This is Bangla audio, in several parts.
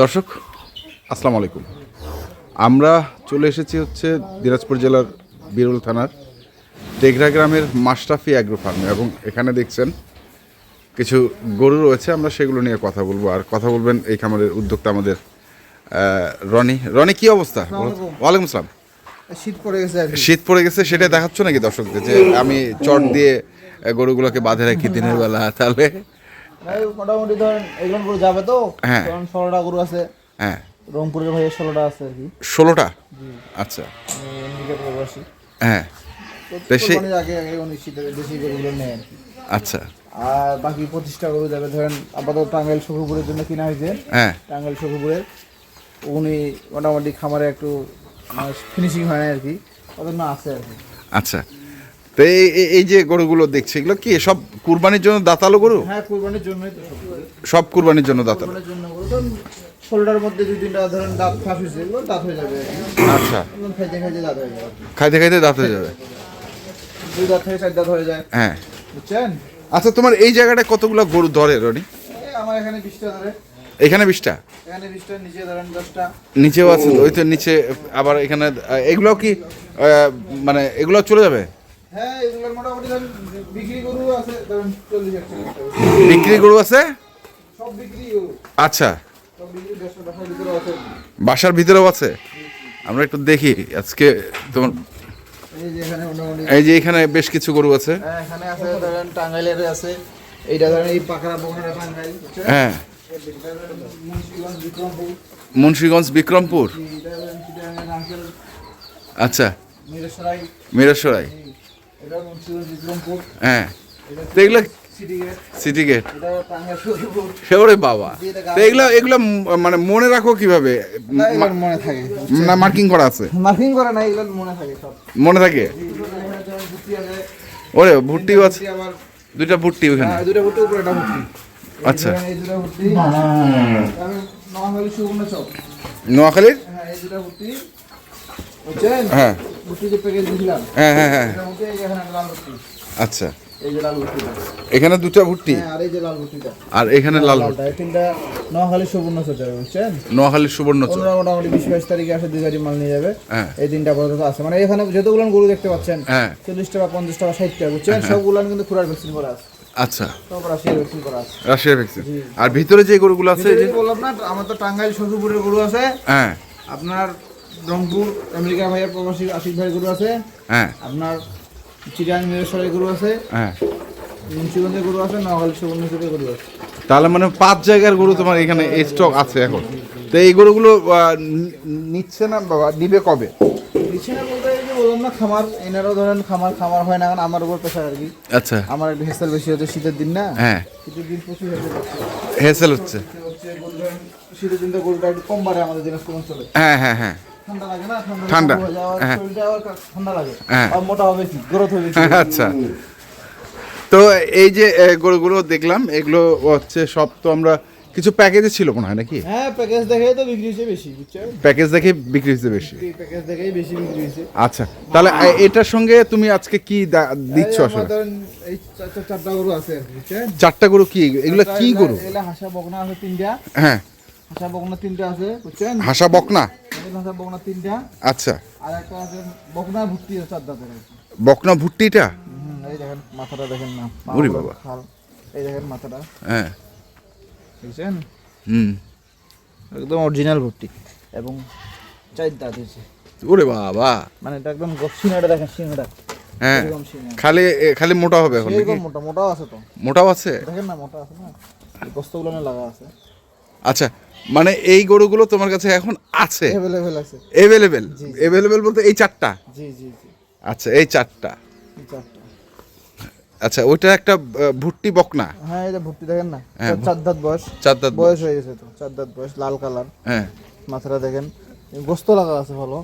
দর্শক আসসালামু আলাইকুম। আমরা চলে এসেছি হচ্ছে দিনাজপুর জেলার বিরুল থানার টেগরা গ্রামের মাস্টাফি অ্যাগ্রো ফার্মে এবং এখানে দেখছেন কিছু গরু রয়েছে আমরা সেগুলো নিয়ে কথা বলব। আর কথা বলবেন এই খামারের উদ্যোক্তা আমাদের রনি। রনি কি অবস্থা? ওয়ালাইকুম আসসালাম। শীত পড়ে গেছে শীত পড়ে গেছে সেটা দেখাচ্ছ নাকি দর্শকদের যে আমি চট দিয়ে গরুগুলোকে বাঁধে রাখি দিনের বেলা তাহলে? মোটামুটি ধরেন এগুলো গরু যাবে তো? হ্যাঁ। কারণ ষোলোটা গরু আছে। হ্যাঁ। রংপুরের ভাইয়ের ষোলোটা আছে আর কি। ষোলোটা? আচ্ছা। প্রবাসী। হ্যাঁ। আগে আচ্ছা। আর বাকি পঁচিশটা গরু যাবে ধরেন আপাতত টাঙ্গাইল সখুপুরের জন্য কিনা হয়েছে। হ্যাঁ। টাঙ্গাইল সখুপুরের। উনি মোটামুটি খামারে একটু ফিনিশিং হয় না আর কি। ওদের জন্য আছে আর কি। আচ্ছা। তো এই যে গরুগুলো দেখছি এগুলো কি সব কুরবানির জন্য দাঁতালো গরু? হ্যাঁ কুরবানির জন্যই তো সব কুরবানির জন্য দাঁতালো। জন্য মধ্যে দুই তিনটা ধরেন দাঁত ফাঁস হয়েছে এগুলো দাঁত হয়ে যাবে। আচ্ছা। খাইতে খাইতে দাঁত হয়ে যাবে। খাইতে খাইতে দাঁত হয়ে যাবে। দুই দাঁত থেকে চার দাঁত হয়ে যায়। হ্যাঁ। বুঝছেন? আচ্ছা তোমার এই জায়গাটায় কতগুলো গরু ধরে রনি? আমার এখানে বিশটা ধরে। এখানে বিশটা? এখানে বিশটা নিচে ধরেন দশটা। নিচেও আছে ওই তো নিচে আবার এখানে এগুলো কি মানে এগুলো চলে যাবে? হ্যাঁ এগুলোর মোটামুটি বিক্রি গরু আছে ধরেন চল্লিশ বিক্রি গরু আছে? সব বিক্রি আচ্ছা। বাসার ভিতরেও আছে? আমরা একটু দেখি আজকে তোমার এই যে এখানে বেশ কিছু গরু আছে। হ্যাঁ, এখানে আছে ধরেন টাঙ্গাইলের আছে এইটা ধরেন এই পাকড়া বকড়া টাঙ্গাইল হ্যাঁ। মুন্সিগঞ্জ বিক্রমপুর। আচ্ছা। মিরসরাই। বিক্রমপুর হ্যাঁ। তো এগুলো সিটি গেট। ওরে বাবা। তো এগুলো এগুলো মানে মনে রাখো কীভাবে? না মনে থাকে। না মার্কিং করা আছে? মার্কিং করে না এগুলো মনে থাকে সব। মনে থাকে? ওরে ভুট্টিও আছে। দুইটা ভুট্টি ওখানে। হ্যাঁ, ভুট্টি উপরে একটা ভুট্টি। আচ্ছা। নোয়াখালীর? হ্যাঁ। হ্যাঁ হ্যাঁ হ্যাঁ। আচ্ছা। এখানে দুটা ভুট্টি? আর এই যে লাল ভুট্টিটা আর এখানে লাল নোয়াখালী সুবর্ণ বুঝছেন? ওনারা মোটামুটি বিশ বাইশ তারিখে আসে দুই গাড়ি মাল নিয়ে যাবে। হ্যাঁ। এই তিনটা আপাতত আছে। মানে এখানে যতগুলো গরু দেখতে পাচ্ছেন চল্লিশ টাকা পঞ্চাশ টাকা ষাট টাকা বুঝছেন? সবগুলো কিন্তু খুরার ভ্যাকসিন করা আছে। আচ্ছা। রাশিয়ার ভ্যাকসিন আর ভিতরে যে গরুগুলো আছে বললাম না আমার তো টাঙ্গাইল শ্বশুরপুরের গরু আছে। হ্যাঁ। আপনার রংপুর আমেরিকা ভাইয়ের প্রবাসী আশিক ভাই গরু আছে। হ্যাঁ। আপনার চিরাং মিরেশ্বরের গরু আছে। হ্যাঁ। মুন্সিগঞ্জের গরু আছে নোয়াখালী সুবর্ণচরের গরু আছে। তাহলে মানে পাঁচ জায়গার গরু তোমার এখানে স্টক আছে এখন। তো এই গরুগুলো নিচ্ছে না বাবা নিবে কবে? বিছানা বলতে এই যে বললাম না খামার এনারও ধরেন খামার খামার হয় না কারণ আমার উপর পেশা আর কি। আচ্ছা। আমার একটু হেসাল বেশি হচ্ছে শীতের দিন না। হ্যাঁ। শীতের দিন প্রচুর হেসেল হচ্ছে। শীতের দিন তো গরুটা একটু কম বাড়ে আমাদের দিনাজপুর অঞ্চলে। হ্যাঁ হ্যাঁ হ্যাঁ। ঠান্ডা হয়ে। হ্যাঁ। আচ্ছা। তো এই যে গরুগুলো দেখলাম এগুলো হচ্ছে সব তো আমরা কিছু প্যাকেজে ছিল মনে হয় নাকি? হ্যাঁ প্যাকেজ দেখেই তো বিক্রি হচ্ছে বেশি প্যাকেজ দেখে বিক্রি হচ্ছে বেশি। প্যাকেজ দেখেই বেশি বিক্রি হচ্ছে আচ্ছা। তাহলে এটার সঙ্গে তুমি আজকে কি দিচ্ছ আসলে? এই চার- চার- চারটা গরু আছে চারটা গরু কি? এগুলো কি গরু? এগুলা হাসা বকনা আছে তিনটা। হ্যাঁ। হাসা বকনা তিনটা আছে বুঝছেন? হাসা বকনা? হাসা বকনা তিনটা। আচ্ছা। আর একটা আছে বকনা আছে চার দাঁতের বকনা ভুট্টিটা? এই দেখেন মাথাটা দেখেন না। ওরে বাবা। এই দেখেন মাথাটা। হ্যাঁ। বুঝছেন? হুম। একদম অরিজিনাল ভর্তি এবং চার দাঁত হয়েছে। ওরে বাবা। মানে এটা একদম সিংহাটা দেখেন সিংহাটা। হ্যাঁ। খালি খালি মোটা হবে এখন মোটা মোটাও আছে তো। মোটাও আছে? দেখেন না মোটা আছে না? গোস্তগুলো লাগা আছে। আচ্ছা মানে এই গরুগুলো তোমার কাছে এখন আছে? অ্যাভেলেবেল আছে। এভেলেবেল এভেলেবেল বলতে এই চারটা? জি জি জি। আচ্ছা এই চারটা। চারটা। আচ্ছা ওইটা একটা ভুট্টি বকনা? হ্যাঁ এটা ভর্তি দেখেন না? হ্যাঁ, চার দাঁত বয়স। চার দাঁত বয়স। হয়ে গেছে তো চার দাঁত বয়স লাল কালার। হ্যাঁ। মাথাটা দেখেন। গোস্ত লাগা আছে ভালো।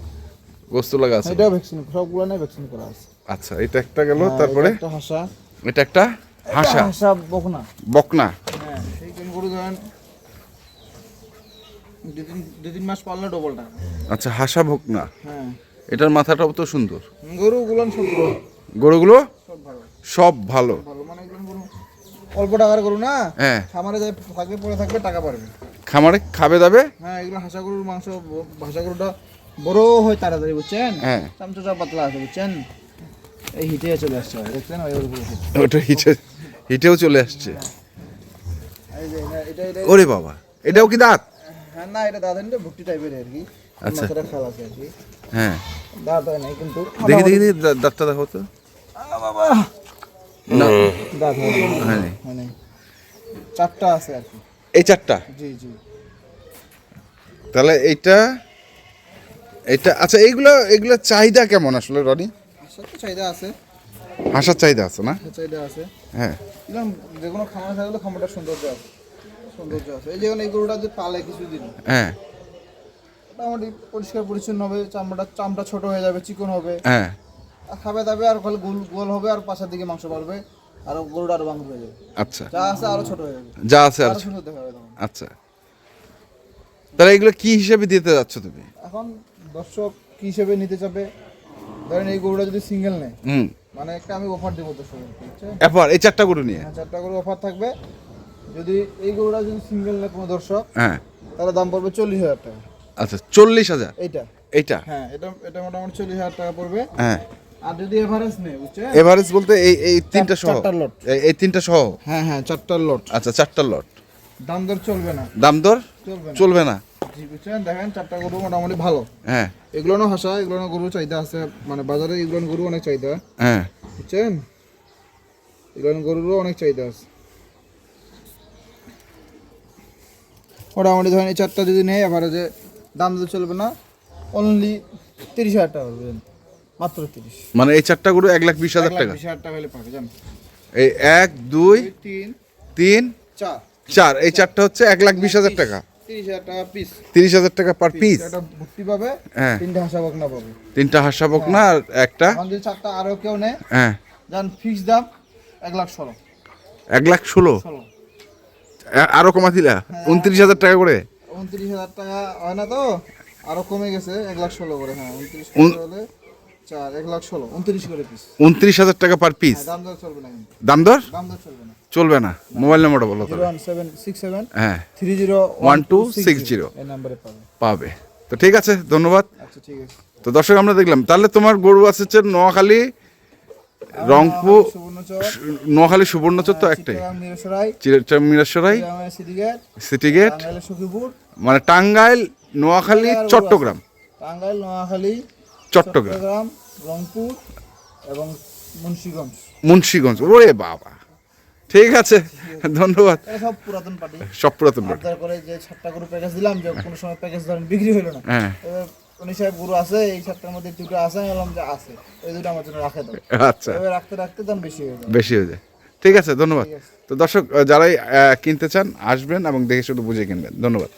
গোস্ত লাগা আছে। এটাও ভ্যাকসিন সবগুলো না ভ্যাকসিন করা আছে। আচ্ছা এটা একটা গেল হ্যাঁ, তারপরে? এটা হাসা। এটা একটা হাসা। হাসা বকনা। বকনা। হ্যাঁ সেই গরু ধরেন দুই তিন মাস পাললে ডবলটা আচ্ছা হাসা বকনা হ্যাঁ। এটার মাথাটাও তো সুন্দর। গরু গুলান সব গরু গরুগুলো? সব ভালো। ভালো। ভালো মানে এগুলো অল্প টাকার গরু না? হ্যাঁ। খামারে যায় থাকবে পরে থাকবে টাকা পারবে। খামারে খাবে দাবে? হ্যাঁ এগুলো হাঁসা গরুর মাংস হাঁসা গরুটা বড় হয় তাড়াতাড়ি বুঝছেন? হ্যাঁ। চামচা পাতলা আছে বুঝছেন? এই হিটে চলে আসছে দেখছেন। ওটা হিটে হিটেও চলে আসছে। ওরে বাবা এটাও কি দাঁত? হ্যাঁ না এটা ভুট্টি টাইপের আর কি। আচ্ছা। আছে আর কি। হ্যাঁ। দাঁত নাই কিন্তু দেখি দেখি দেখি দাঁতটা দেখো তো। বাবা না। দাঁত নাই। নাই। নাই। চারটা আছে আর কি। এই চারটা? জি জি। তাহলে এইটা এটা আচ্ছা এইগুলো এগুলো চাহিদা কেমন আসলে রনি? তো চাহিদা আছে। হাঁসার চাহিদা আছে না? চাহিদা আছে। হ্যাঁ। যে কোনো খামার থাকলে খামারটা সৌন্দর্য আছে সৌন্দর্য আছে। এই এই গরুটা যে পালে কিছুদিন। হ্যাঁ। মোটামুটি পরিষ্কার পরিচ্ছন্ন হবে চামড়া ছোট হয়ে যাবে চিকন হবে। হ্যাঁ। আর খাবে দাবে আর খালি গোল গোল হবে আর পাশের দিকে মাংস আর গরুটা আরও হয়ে যাবে। আচ্ছা। যা আছে আরও ছোট হয়ে যাবে। যা আছে আর দেখা যাবে আচ্ছা। তাহলে এগুলো কি হিসেবে দিতে যাচ্ছ তুমি? এখন দর্শক কি হিসেবে নিতে চাবে? ধরেন এই গরুটা যদি সিঙ্গেল নেয় হুম। মানে একটা আমি অফার দেবো বুঝছেন এরপর এই চারটা গরু নিয়ে? হ্যাঁ, চারটা গরু অফার থাকবে। যদি এই গরুটা যদি সিঙ্গেল নেয় কোনো দর্শক হ্যাঁ। তাহলে দাম পড়বে চল্লিশ হাজার টাকা। আচ্ছা চল্লিশ হাজার? এইটা। এইটা? হ্যাঁ এটা এটা মোটামুটি চল্লিশ হাজার টাকা পড়বে। হ্যাঁ। আর যদি এভারেজ নেয় বুঝছেন? এভারেজ বলতে এই এই তিনটা সহ? চারটা লট। এই- তিনটা সহ? হ্যাঁ হ্যাঁ চারটার লট আচ্ছা চারটা লট দাম দর চলবে না। দাম দর? চলবে না। চলবে না। জি বুঝছেন? দেখেন চারটা গরু মোটামুটি ভালো। হ্যাঁ। এগুলো না হাসা এগুলো না গরু চাহিদা আছে। মানে বাজারে এগুলো গরু অনেক চাহিদা। হ্যাঁ। বুঝছেন? এগুলো গরুরও অনেক চাহিদা আছে। মোটামুটি ধরেন এই চারটা যদি নেই এবারে যে দাম তো চলবে না। অনলি তিরিশ হাজার টাকা পাবেন মাত্র তিরিশ। মানে এই চারটা গরু এক লাখ বিশ হাজার টাকা? বিশ হাজার টাকা হলে পাবে জান এই এক দুই তিন তিন চার। চার। এই চারটা হচ্ছে এক লাখ বিশ হাজার টাকা। তিরিশ হাজার টাকা পার পিস একটা ভর্তি পাবে হ্যাঁ। তিনটে হাসা বকনা পাবে। তিনটা হাসাবক না আর একটা। যদি চারটা আরও কেউ নেয় হ্যাঁ। যান ফিক্স দাম এক লাখ ষোলো। এক লাখ ষোলো? ষোলো। আরও কমা দিলা উনত্রিশ হাজার টাকা করে? উনত্রিশ হাজার টাকা হয় না তো? আরও কমে গেছে এক লাখ ষোলো করে হ্যাঁ উনত্রিশ উন- চার এক লাখ ষোলো উনত্রিশ করে পিস উনত্রিশ হাজার টাকা পার পিস দাম দর চলবে না দাম দর? দাম দর চলবে না। চলবে না। মোবাইল নাম্বারটা বলো সেভেন হ্যাঁ। Three zero one two six zero. এই নাম্বারে পাবে। পাবে। তো ঠিক আছে ধন্যবাদ। আচ্ছা ঠিক আছে। তো দর্শক আমরা দেখলাম তাহলে তোমার গরু আছে নোয়াখালী রংপুর নোয়াখালী সুবর্ণচর তো একটাই। চিরাচর মিরাসরাই সিটি গেট মানে টাঙ্গাইল নোয়াখালী চট্টগ্রাম। টাঙ্গাইল নোয়াখালী চট্টগ্রাম। রংপুর এবং মুন্সিগঞ্জ। মুন্সিগঞ্জ। ওরে বাবা। ঠিক আছে ধন্যবাদ। সব পুরাতন পার্টি। সব পুরাতন পার্টি। করে যে সাতটা গরু প্যাকেজ দিলাম যে কোনো সময় প্যাকেজ ধরেন বিক্রি হলো না। হ্যাঁ। উনি সাহেব গরু আছে এই সাতটার মধ্যে দুটো আছে আমি বললাম যে আছে। এই দুটো আমার জন্য রাখে দাও। আচ্ছা। এবার রাখতে রাখতে দাম বেশি হয়ে যায়। বেশি হয়ে যায়। ঠিক আছে ধন্যবাদ। তো দর্শক যারাই আহ, কিনতে চান আসবেন এবং দেখে শুধু বুঝে কিনবেন। ধন্যবাদ।